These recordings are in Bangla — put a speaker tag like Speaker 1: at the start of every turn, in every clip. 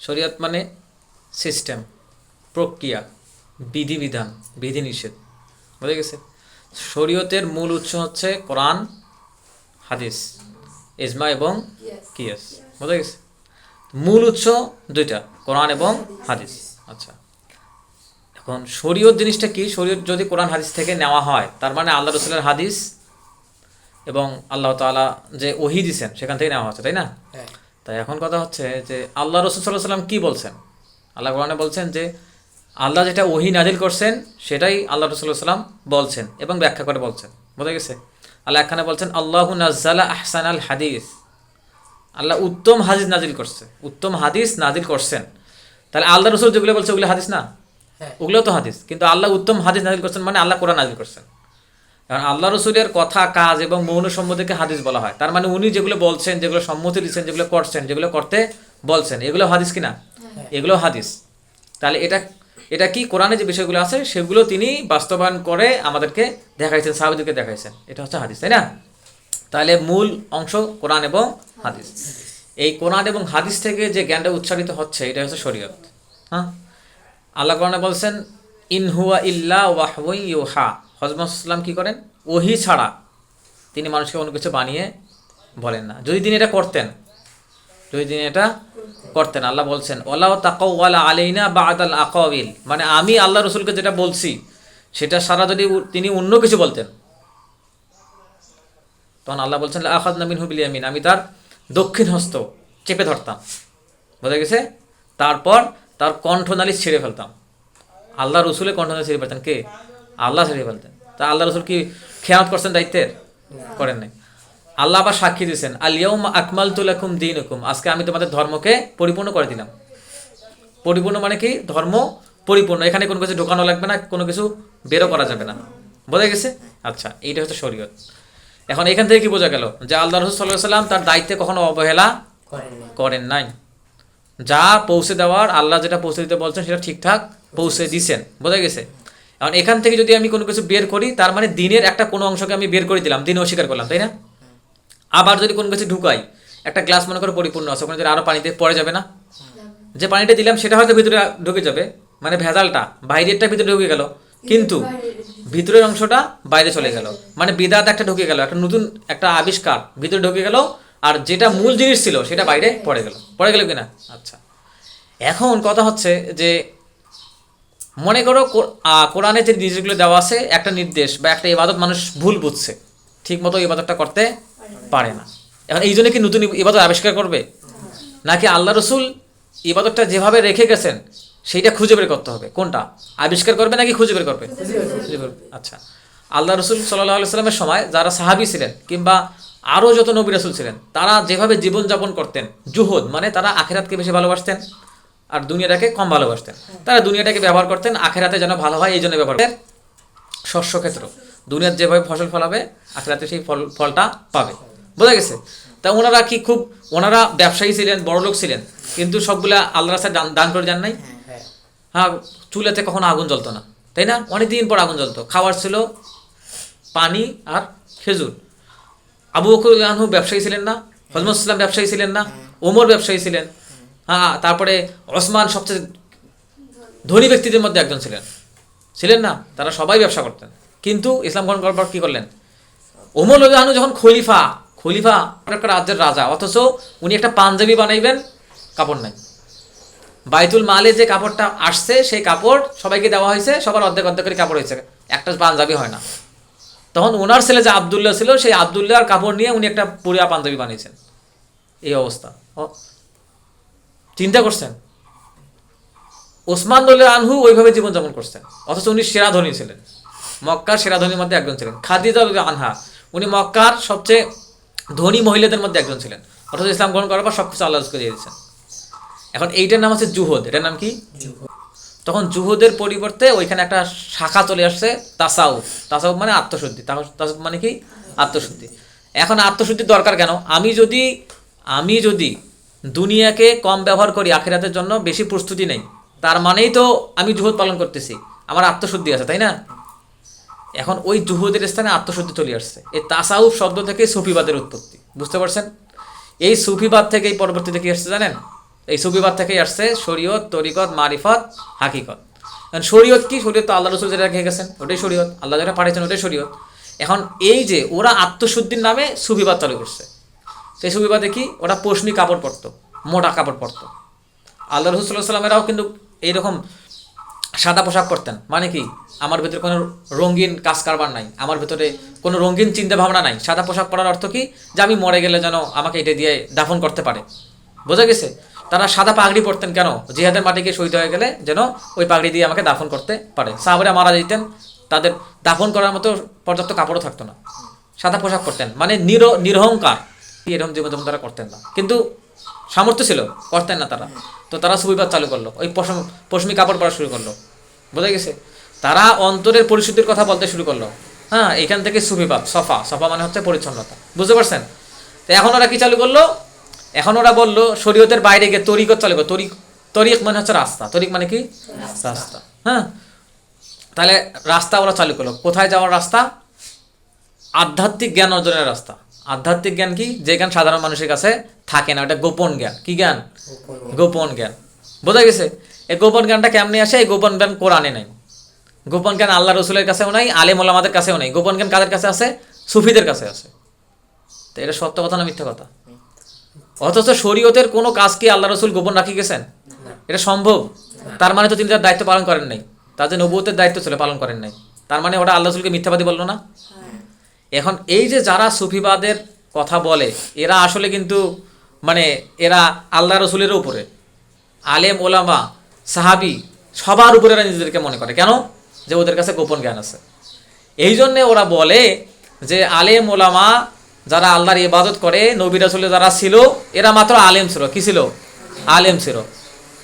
Speaker 1: শরীয়ত মানে সিস্টেম প্রক্রিয়া, বিধিবিধান, বিধিনিষেধ। বুঝে গেছে? শরীয়তের মূল উৎস হচ্ছে কোরআন, হাদিস, ইজমা এবং কিয়াস। বুঝে গেছে? মূল উৎস দুইটা, কোরআন এবং হাদিস। আচ্ছা। এখন শরীয়ত জিনিসটা কি? শরীয়ত যদি কোরআন, হাদিস থেকে নেওয়া হয়, তার মানে আল্লাহ রসুলের হাদিস এবং আল্লাহ তাআলা যে ওহি দিছেন, সেখান থেকে নেওয়া হচ্ছে, তাই না?
Speaker 2: হ্যাঁ।
Speaker 1: তাই এখন কথা হচ্ছে যে আল্লাহ রসুল সাল্লাহ সাল্লাম কী বলছেন? আল্লাহ কোরআনে বলছেন যে আল্লাহ যেটা ওহি নাজিল করছেন সেটাই আল্লাহ রসুল্লাহ সাল্লাম বলছেন এবং ব্যাখ্যা করে বলছেন। বোঝা গেছে? আল্লাহ এখানে বলছেন আল্লাহ নাজ্জালা আহসান আল হাদিস। আল্লাহ উত্তম হাদিস নাজিল করছে উত্তম হাদিস নাজিল করছেন। তাহলে আল্লাহ রসুল যেগুলো বলছে ওগুলো হাদিস না?
Speaker 2: হ্যাঁ।
Speaker 1: ওগুলো তো হাদিস। কিন্তু আল্লাহ উত্তম হাদিস নাজিল করছেন মানে আল্লাহ কোরআন নাজিল করছেন। কারণ আল্লাহ রসুলের কথা কাজ এবং মৌন সম্মতিকে হাদিস বলা হয়। তার মানে উনি যেগুলো বলছেন যেগুলো সম্মতি দিচ্ছেন যেগুলো করছেন যেগুলো করতে বলছেন এগুলো হাদিস কিনা? এগুলো হাদিস। তাহলে এটা এটা কি কোরআনে যে বিষয়গুলো আছে সেগুলো তিনি বাস্তবায়ন করে আমাদেরকে দেখাইছেন সাহাবিদেরকে দেখাইছেন। এটা হচ্ছে হাদিস তাই না? তাহলে মূল অংশ কোরআন এবং হাদিস। এই কোরআন এবং হাদিস থেকে যে জ্ঞানটা উচ্চারিত হচ্ছে এটা হচ্ছে শরীয়ত। হ্যাঁ? আল্লাহ কোরআনে বলছেন ইনহুয়া ইল্লা ওয়াহওয়াই ইউহা। হজমত কি করেন? ওহি ছাড়া তিনি মানুষকে কোনো কিছু বানিয়ে বলেন না। যদি তিনি এটা করতেন, যদি তিনি এটা করতেন, আল্লাহ বলছেন ওলাও তাকাওয়ালা আলাইনা বাদাল আকাবিল মানে আমি আল্লাহ রসুলকে যেটা বলছি, সেটা সারা যদি তিনি অন্য কিছু বলতেন। তখন আল্লাহ বলছেন আখাদ নামিন হুবিল আমিন আমি তার দক্ষিণ হস্ত চেপে ধরতাম। বোঝা গেছে? তারপর তার কণ্ঠনালী ছেড়ে ফেলতাম। আল্লাহ রসুলের কণ্ঠনালী ছেড়ে ফেলতেন। কে? আল্লাহ ছেড়ে ফেলতেন। তা আল্লাহ রসুল কি খেয়াল করছেন দায়িত্বের? করেন নাই। আল্লাহ আবার সাক্ষী দিয়েছেন আলিয়াউম আকমাল তুলাকুম দিন হুকুম আজকে আমি তোমাদের ধর্মকে পরিপূর্ণ করে দিলাম। পরিপূর্ণ মানে কি? ধর্ম পরিপূর্ণ। এখানে কোনো কিছু ঢোকানো লাগবে না কোনো কিছু বেরো করা যাবে না। বোঝা গেছে? আচ্ছা এইটা হচ্ছে শরীয়ত। এখন এখান থেকে কি বোঝা গেল? যে আল্লাহ রসুল সাল্লাহ সাল্লাম তার দায়িত্বে কখনো অবহেলা
Speaker 2: করেন
Speaker 1: নাই। যা পৌঁছে দেওয়ার আল্লাহ যেটা পৌঁছে দিতে বলছেন সেটা ঠিকঠাক পৌঁছে দিছেন বোঝা গেছে? এখন এখান থেকে যদি আমি কোনো কিছু বের করি, তার মানে দিনের একটা কোনো অংশকে আমি বের করে দিলাম, দিন অস্বীকার করলাম, তাই না? আবার যদি কোনো কিছু ঢুকাই, একটা গ্লাস মনে করে পরিপূর্ণ আছে, ওখানে যদি আরও পানিতে পড়ে যাবে না? যে পানিটা দিলাম, সেটা হয়তো ভিতরে ঢুকে যাবে মানে ভেজালটা, বাইরেরটা ভিতরে ঢুকে গেল। কিন্তু ভিতরের অংশটা বাইরে চলে গেল মানে বিদাত একটা ঢুকে গেল, একটা নতুন একটা আবিষ্কার ভিতরে ঢুকে গেল, আর যেটা মূল জিনিস ছিল, সেটা বাইরে পড়ে গেল। পড়ে গেল কিনা? আচ্ছা। এখন কথা হচ্ছে যে মনে করো কোরআনে যে জিনিসগুলো দেওয়া আছে একটা নির্দেশ বা একটা ইবাদত মানুষ ভুল বুঝছে ঠিক মতো ইবাদতটা করতে পারে না। এখন এই জন্য কি নতুন ইবাদত আবিষ্কার করবে? নাকি আল্লাহ রসুল ইবাদতটা যেভাবে রেখে গেছেন সেইটা খুঁজে বের করতে হবে? কোনটা? আবিষ্কার করবে নাকি খুঁজে বের করবে? খুঁজে বের আচ্ছা। আল্লাহ রসুল সাল্লাহ সাল্লামের সময় যারা সাহাবি ছিলেন কিংবা আরও যত নবী রসুল ছিলেন তারা যেভাবে জীবনযাপন করতেন জুহদ মানে তারা আখেরাতকে বেশি ভালোবাসতেন আর দুনিয়াটাকে কম ভালোবাসতেন। তারা দুনিয়াটাকে ব্যবহার করতেন আখেরাতে যেন ভালো হয় এই জন্য ব্যবহার করতেন। শস্য ক্ষেত্র। দুনিয়ার যেভাবে ফসল ফলাবে আখেরাতে সেই ফল ফলটা পাবে। বোঝা গেছে? তা ওনারা কি খুব ওনারা ব্যবসায়ী ছিলেন বড়লোক ছিলেন কিন্তু সবগুলা আল্লাহ রাস্তায় দান দান করে যান নাই?
Speaker 2: হ্যাঁ
Speaker 1: হ্যাঁ। চুলাতে কখনো আগুন জ্বলতো না তাই না? অনেক দিন পর আগুন জ্বলতো। খাবার ছিল পানি আর খেজুর। আবু বকর ব্যবসায়ী ছিলেন না হজমত ইসলাম ব্যবসায়ী ছিলেন না ওমর ব্যবসায়ী ছিলেন। হ্যাঁ তারপরে ওসমান সবচেয়ে ধনী ব্যক্তিদের মধ্যে একজন ছিলেন। ছিলেন না, তারা সবাই ব্যবসা করতেন। কিন্তু ইসলাম গ্রহণ করার পর কী করলেন? ওমর আনহু যখন খলিফা খলিফা একটা রাজ্যের রাজা, অথচ উনি একটা পাঞ্জাবি বানাইবেন, কাপড় নাই। বাইতুল মালে যে কাপড়টা আসছে, সেই কাপড় সবাইকে দেওয়া হয়েছে, সবার অর্ধেক অর্ধেক করে কাপড় হয়েছে। একটা পাঞ্জাবি হয় না। তখন ওনার ছেলে যে আবদুল্লাহ ছিল, সেই আবদুল্লাহর কাপড় নিয়ে উনি একটা পুরিয়া পাঞ্জাবি বানিয়েছেন। এই অবস্থা। চিন্তা করছেন? ওসমান দোল্লা আনহু ওইভাবে জীবনযাপন করছেন। অথচ উনি সেরা ধনী ছিলেন। মক্কার সেরা ধনীর মধ্যে একজন ছিলেন। খাদিজা আনহা। উনি মক্কার সবচেয়ে ধনী মহিলাদের মধ্যে একজন ছিলেন। অথচ ইসলাম গ্রহণ করার পর সব কিছু আল্লাহ দিয়ে দিয়েছেন। এখন এইটার নাম হচ্ছে জুহদ। এটার নাম কি? তখন জুহুদের পরিবর্তে ওইখানে একটা শাখা চলে আসছে, তাসাউফ। তাসাউফ মানে আত্মশুদ্ধি। তাসাউফ মানে কি? আত্মশুদ্ধি। এখন আত্মশুদ্ধির দরকার কেন? আমি যদি আমি যদি দুনিয়াকে কম ব্যবহার করি, আখেরাতের জন্য বেশি প্রস্তুতি নেই। তার মানেই তো আমি জুহুদ পালন করতেছি। আমার আত্মশুদ্ধি আছে, তাই না? এখন ওই জুহুদের স্থানে আত্মশুদ্ধি চলে আসছে। এই তাসাউফ শব্দ থেকে সুফিবাদের উৎপত্তি, বুঝতে পারছেন? এই সুফিবাদ থেকে এই পরবর্তীতে কি আসছে জানেন? এই সুফিবাদ থেকেই আসছে শরীয়ত, তরিকত, মারিফত, হাকিকত। কারণ শরীয়ত কি? শরীয়ত তো আল্লাহ রসুল যেটা রেখে গেছেন, ওটাই শরীয়ত। আল্লাহ যেটা পাঠিয়েছেন, ওটাই শরীয়ত। এখন এই যে ওরা আত্মশুদ্ধির নামে সুফিবাদ চালু করছে সেই সুবিবাদে কি? ওরা পশমি কাপড় পরতো, মোটা কাপড় পরতো। আল্লাহ রসুল্লাহ সাল্লামেরাও কিন্তু এইরকম সাদা পোশাক পরতেন। মানে কি? আমার ভিতরে কোনো রঙিন কাজ কারবার নাই। আমার ভিতরে কোনো রঙিন চিন্তা ভাবনা নাই। সাদা পোশাক পরার অর্থ কি? যে আমি মরে গেলে যেন আমাকে এটা দিয়ে দাফন করতে পারে। বোঝা গেছে? তারা সাদা পাগড়ি পরতেন কেন? জিহাদের মাটিকে শহীদ হয়ে গেলে যেন ওই পাগড়ি দিয়ে আমাকে দাফন করতে পারে। সাহাবারা মারা যেতেন, তাদের দাফন করার মতো পর্যাপ্ত কাপড়ও থাকতো না। সাদা পোশাক পরতেন। মানে নির, নিরহংকার। এরকম জীবনযাপন তারা করতেন না। কিন্তু সামর্থ্য ছিল করতেন না তারা। তো তারা সুবিবাদ চালু করল ওই পশম পশমি কাপড় পরা শুরু করল। বোঝা গেছে? তারা অন্তরের পরিশুদ্ধির কথা বলতে শুরু করল। হ্যাঁ এখান থেকে সুবিবাদ সফা। সফা মানে হচ্ছে পরিচ্ছন্নতা। বুঝতে পারছেন? তো এখন ওরা কি চালু করল? এখন ওরা বলল শরীয়তের বাইরে গিয়ে তরিকত চালু করো। তরিক তরিক মানে হচ্ছে রাস্তা। তরিক মানে কি? রাস্তা। হ্যাঁ? তাহলে রাস্তা ওরা চালু করল। কোথায় যাওয়ার রাস্তা? আধ্যাত্মিক জ্ঞান অর্জনের রাস্তা। আধ্যাত্মিক জ্ঞান কি? যে জ্ঞান সাধারণ মানুষের কাছে থাকে না ওটা গোপন জ্ঞান। কি জ্ঞান? গোপন জ্ঞান। বোঝা গেছে? এই গোপন জ্ঞানটা কেমনে আসে? এই গোপন জ্ঞান কোরআনে নাই। গোপন জ্ঞান আল্লাহ রসুলের কাছেও নাই আলেম ওলামাদের কাছেও নাই। গোপন জ্ঞান কাদের কাছে আছে? সুফিদের কাছে আছে। তো এটা সত্য কথা না মিথ্যা কথা? অথচ শরীয়তের কোনো কাজ কি আল্লাহ রসুল গোপন রাখি গেছেন? এটা সম্ভব? তার মানে তো তিনি তার দায়িত্ব পালন করেন নাই। তাদের নবুয়তের দায়িত্ব ছিল পালন করেন নাই। তার মানে ওটা আল্লাহ রসুলকে মিথ্যাবাদী বলল না? এখন এই যে যারা সুফিবাদের কথা বলে, এরা আসলে কিন্তু মানে এরা আল্লাহ রসুলের উপরে। আলেম, ওলামা, সাহাবি, সবার উপরে এরা নিজেদেরকে মনে করে। কেন? যে ওদের কাছে গোপন জ্ঞান আছে। এই জন্যে ওরা বলে যে আলেম, ওলামা যারা আল্লাহর ইবাদত করে, নবী রাসুলে যারা ছিল, এরা মাত্র আলেম ছিল। কি ছিল? আলেম ছিল।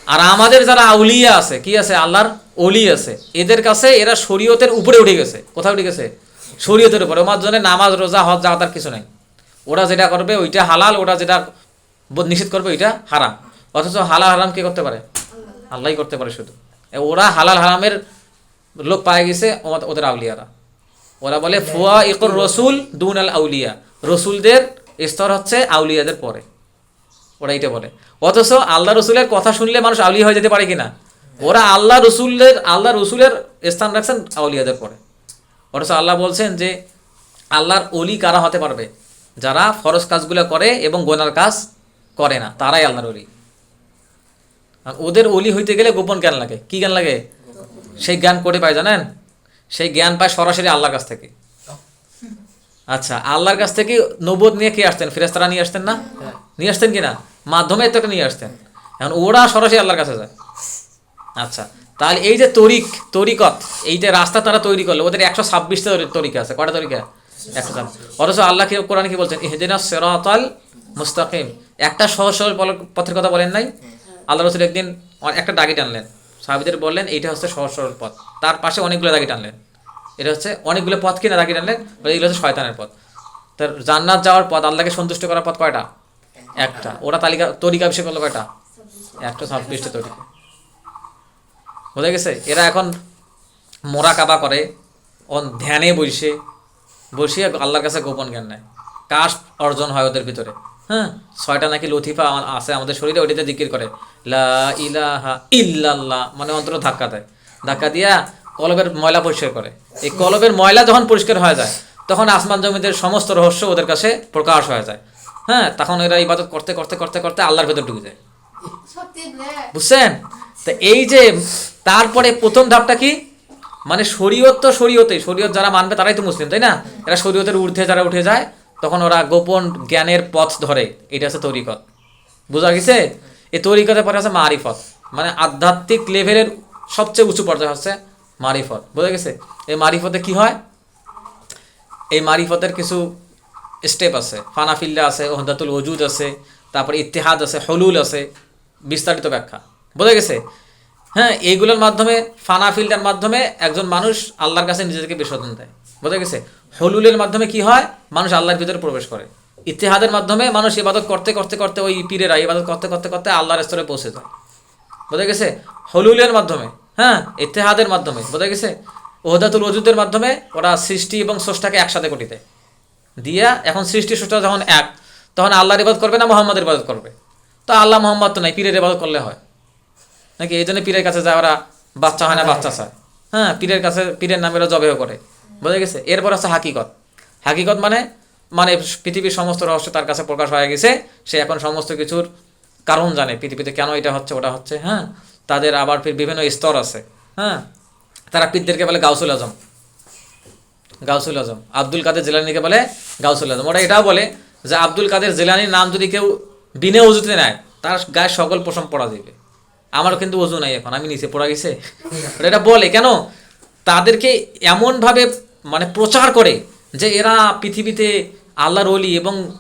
Speaker 1: আর আমাদের যারা আউলিয়া আছে, কি আছে? আল্লাহর অলি আছে। এদের কাছে এরা শরীয়তের উপরে উঠে গেছে। কোথায় উঠে গেছে? শরীয়তের উপরে। ওমার জন্য নামাজ, রোজা, হজ তার কিছু নাই। ওরা যেটা করবে ওইটা হালাল, ওরা যেটা নিষেধ করবে ওইটা হারাম। অথচ হালাল হারাম কে করতে পারে? আল্লাহই করতে পারে শুধু। ওরা হালাল হারামের লোক পায়ে গেছে ওদের আউলিয়ারা। ওরা বলে ফুয়া ইকর রসুল দুন আল আউলিয়া। রসুলদের স্তর হচ্ছে আউলিয়াদের পরে। ওরা এইটা বলে। অথচ আল্লাহ রসুলের কথা শুনলে মানুষ আউলিয়া হয়ে যেতে পারে কিনা? ওরা আল্লাহ রসুলের আল্লাহ রসুলের স্থান রাখছেন আউলিয়াদের পরে। অথচ আল্লাহ বলছেন যে আল্লাহর অলি কারা হতে পারবে? যারা ফরজ কাজগুলো করে এবং গোনার কাজ করে না, তারাই আল্লাহর অলি ওদের অলি হইতে গেলে গোপন জ্ঞান লাগে। কি জ্ঞান লাগে? সেই জ্ঞান করে পায়, জানেন? সেই জ্ঞান পায় সরাসরি আল্লাহর কাছ থেকে। আচ্ছা আল্লাহর কাছ থেকে নবদ নিয়ে কে আসতেন? ফেরেস্তারা নিয়ে আসতেন না? নিয়ে আসতেন কি না? মাধ্যমে তোকে নিয়ে আসতেন। এখন ওরা সরাসরি আল্লাহর কাছে যায়। আচ্ছা তাহলে এই যে তরিক, তরিকত, এই যে রাস্তা তারা তৈরি করল, ওদের একশো ছাব্বিশটা তরিকা আছে। কটা তরিকা? একশো ছাব্বিশ। অথচ আল্লাহ কোরআন কি বলছেন? ইহদিনা সেরাতাল মুস্তাকিম। একটা সহজ পল- পথের কথা বলেন নাই? আল্লাহ রসুল একদিন একটা দাগি টানলেন। সাহাবিদের বললেন, এইটা হচ্ছে সহজ সরল পথ। তার পাশে অনেকগুলো দাগি টানলেন। এটা হচ্ছে অনেকগুলো পথ কিনা দাগি টানলেন এগুলো হচ্ছে শয়তানের পথ। তার জান্নাত যাওয়ার পথ, আল্লাহকে সন্তুষ্ট করার পথ কয়টা? একটা। ওরা তালিকা তরিকা বিষয় করল কয়টা? একটা ছাব্বিশটা তরিকা। বোঝা গেছে। এরা এখন মোরা কাবা করে অন ধ্যানে বসে বসিয়ে আল্লাহর কাছে গোপন জ্ঞান নেয়। কাশ অর্জন হয় ওদের ভিতরে। হ্যাঁ? ছয়টা নাকি আমা- আছে আমাদের শরীরে ওইটাতে জিকির করে। লা ইলাহা ইল্লাল্লাহ মানে অন্তর ধাক্কা দেয়। ধাক্কা দিয়া কলবের ময়লা পরিষ্কার করে। এই কলবের ময়লা যখন পরিষ্কার হয়ে যায় তখন আসমান জমিদের সমস্ত রহস্য ওদের কাছে প্রকাশ হয়ে যায়। হ্যাঁ? তখন এরা ইবাদত করতে করতে করতে করতে আল্লাহর ভেতর ঢুকে যায়। বুঝছেন? তো এই যে তারপরে প্রথম ধাপটা কি? মানে শরীয়ত তো শরীয়তে, শরীয়ত যারা মানবে তারাই তো মুসলিম, তাই না? এরা শরীয়তের ঊর্ধ্বে যারা উঠে যায়, তখন ওরা গোপন জ্ঞানের পথ ধরে। এটা হচ্ছে তরিকত। বোঝা গেছে? এই তরিকতের পরে আছে মারিফত। মানে আধ্যাত্মিক লেভেলের সবচেয়ে উঁচু পর্যায়ে হচ্ছে মারিফত। বোঝা গেছে? এই মারিফতে কি হয়? এই মারিফতের কিছু স্টেপ আছে। ফানাফিল্লা আছে, ওহদাতুল ওজুদ আছে, তারপরে ইতিহাদ আছে, হলুল আছে, বিস্তারিত ব্যাখ্যা। বোঝা গেছে? হ্যাঁ এইগুলোর মাধ্যমে ফানাফিল্ডার মাধ্যমে একজন মানুষ আল্লাহর কাছে নিজেদেরকে বিসর্জন দেয়। বোঝা গেছে? হলুলের মাধ্যমে কি হয়? মানুষ আল্লাহর ভিতরে প্রবেশ করে। ইতিহাদের মাধ্যমে মানুষ ইবাদত করতে করতে করতে ওই পীরেরা ইবাদত করতে করতে করতে আল্লাহর স্তরে পৌঁছে যায়। বোঝা গেছে? হলুলের মাধ্যমে হ্যাঁ ইতিহাদের মাধ্যমে, বোঝা গেছে? ওহদাতুল ওজুদের মাধ্যমে ওরা সৃষ্টি এবং স্রষ্টাকে একসাথে করি দেয় দিয়া এখন সৃষ্টি, স্রষ্টা যখন এক, তখন আল্লাহর ইবাদত করবে না, মোহাম্মদের ইবাদত করবে? তো আল্লাহ মোহাম্মদ তো নাই, পীরের ইবাদত করলে হয়। নাকি এই জন্য পীরের কাছে যায় ওরা বাচ্চা হয় না বাচ্চা চায়। হ্যাঁ পীরের কাছে পীরের নামে ওরা জবেও করে। বোঝা গেছে? এরপর আছে হাকিকত। হাকিকত মানে মানে পৃথিবীর সমস্ত রহস্য তার কাছে প্রকাশ হয়ে গেছে। সে এখন সমস্ত কিছুর কারণ জানে। পৃথিবীতে কেন এটা হচ্ছে ওটা হচ্ছে হ্যাঁ? তাদের আবার বিভিন্ন স্তর আছে হ্যাঁ? তারা পীরদেরকে বলে গাউসুল আজম। গাউসুল আজম। আব্দুল কাদের জেলানিকে বলে গাউসুল আজম। ওরা এটাও বলে যে আব্দুল কাদের জেলানির নাম যদি কেউ বিনে উজুতে নেয় তার গায়ে সকল পোষণ পড়া দিবে আমারও কিন্তু ওজন নাই এখন, আমি নিচে পড়া গেছে। এটা বলে, কেন? তাদেরকে এমনভাবে মানে প্রচার করে যে এরা পৃথিবীতে আল্লাহর অলি এবং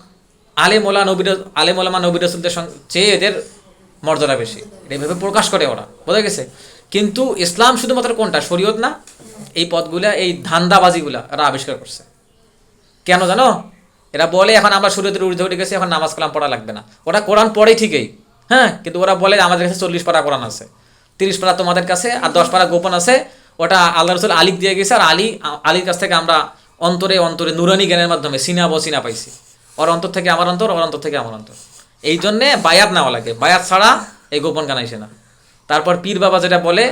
Speaker 1: আলে মোলা নবীর আলে মোলামা নবীর রসুলদের চেয়ে এদের মর্যাদা বেশি। এইভাবে প্রকাশ করে ওরা, বোঝা গেছে? কিন্তু ইসলাম শুধুমাত্র কোনটা? শরীয়ত না? এই পদগুলা, এই ধান্দাবাজিগুলা এরা আবিষ্কার করছে। কেন জানো? এরা বলে, এখন আমরা শরীয়তের ঊর্ধ্বে উঠে গেছি, এখন নামাজ কালাম পড়া লাগবে না। ওরা কোরআন পড়ে ঠিকই। হ্যাঁ কিন্তু ওরা বলে আমাদের কাছে চল্লিশ পারা কোরআন আছে। তিরিশ পারা তোমাদের কাছে আর দশ পারা গোপন আছে। ওটা আল্লাহ রসুল আলিক দিয়ে গেছে আর আলী, আলীর কাছ থেকে আমরা অন্তরে অন্তরে নুরানি জ্ঞানের মাধ্যমে সিনা বসিনা পাইছি। ওর অন্তর থেকে আমার অন্তর, ওর অন্তর থেকে আমার অন্তর। এই জন্যে বায়াত নেওয়া লাগে। বায়াত ছাড়া এই গোপন গান না। তারপর পীর বাবা যেটা বলে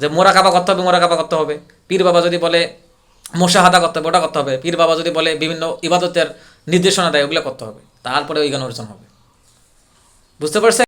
Speaker 1: যে, মোরা কাবা করতে হবে, মোরা কাবা করতে হবে। পীর বাবা যদি বলে, মোশাহাদা করতে হবে, ওটা করতে হবে। পীর বাবা যদি বলে, বিভিন্ন ইবাদতের নির্দেশনা দেয়, ওগুলো করতে হবে। তারপরে ওই গান অর্জন হবে। বুঝতে পারছেন?